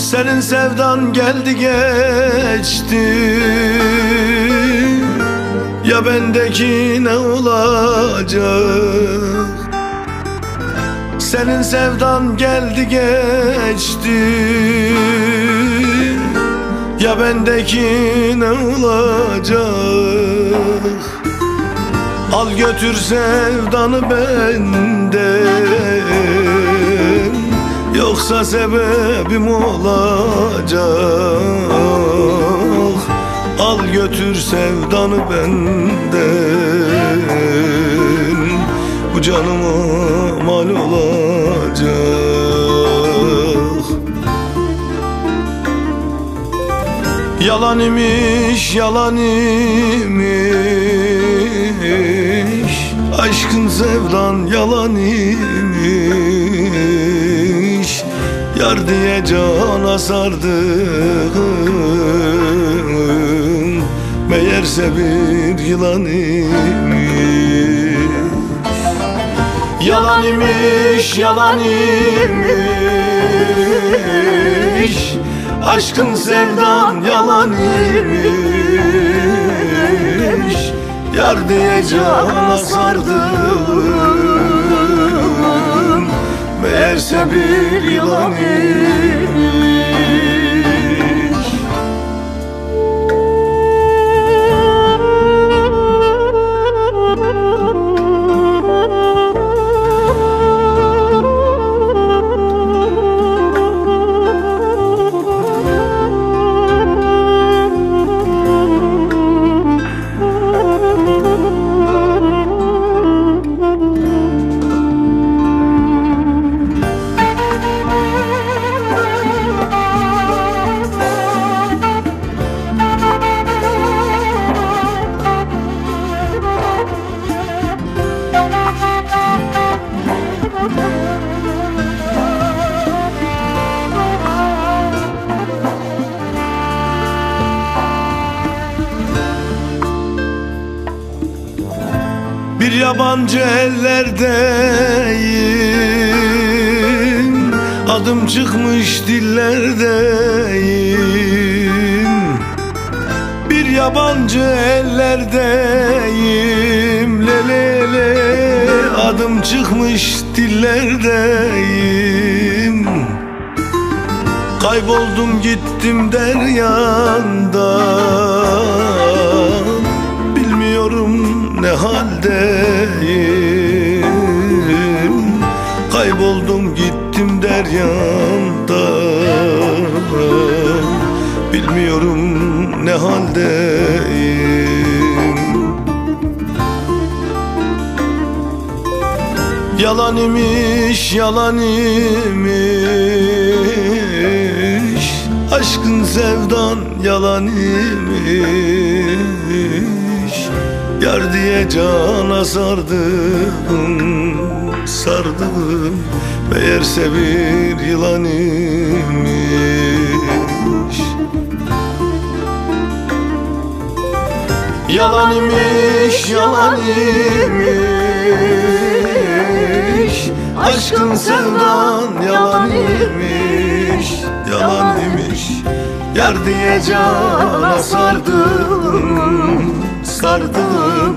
Senin sevdan geldi geçti. Ya bendeki ne olacak? Senin sevdan geldi geçti. Ya bendeki ne olacak? Al götür sevdanı benden Yoksa sebebim olacak. Al götür sevdanı benden. Bu canıma mal olacak. Yalan imiş, yalan imiş. Aşkın sevdan yalan imiş Yar diye cana sardım Meğerse bir yılan imiş. Yalan imiş, yalan imiş. Aşkın sevdan yalan imiş. Yar diye cana sardım Meğerse bir yılan imiş Bir yabancı ellerdeyim Adım çıkmış dillerdeyim Bir yabancı ellerdeyim Le le le Adım çıkmış dillerdeyim. Kayboldum gittim deryanda Bilmiyorum ne haldeyim. Kayboldum gittim deryanda Bilmiyorum ne haldeyim Yalan imiş, yalan imiş. Aşkın sevdan yalan imiş. Yar diye cana sardım, sardım Meğerse bir yılan imiş. Yalan imiş, yalan imiş Aşkın sevdan yalan imiş Yalan imiş Yar diye cana sardım Sardım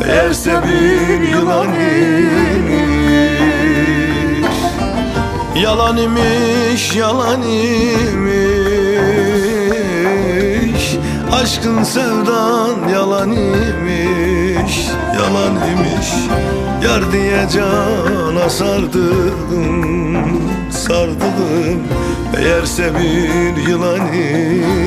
Meğerse bir yılan imiş. Yalan imiş, yalan imiş. Aşkın sevdan yalan imiş yalan imiş Yar diye cana sardım Sardım Meğerse bir yılan imiş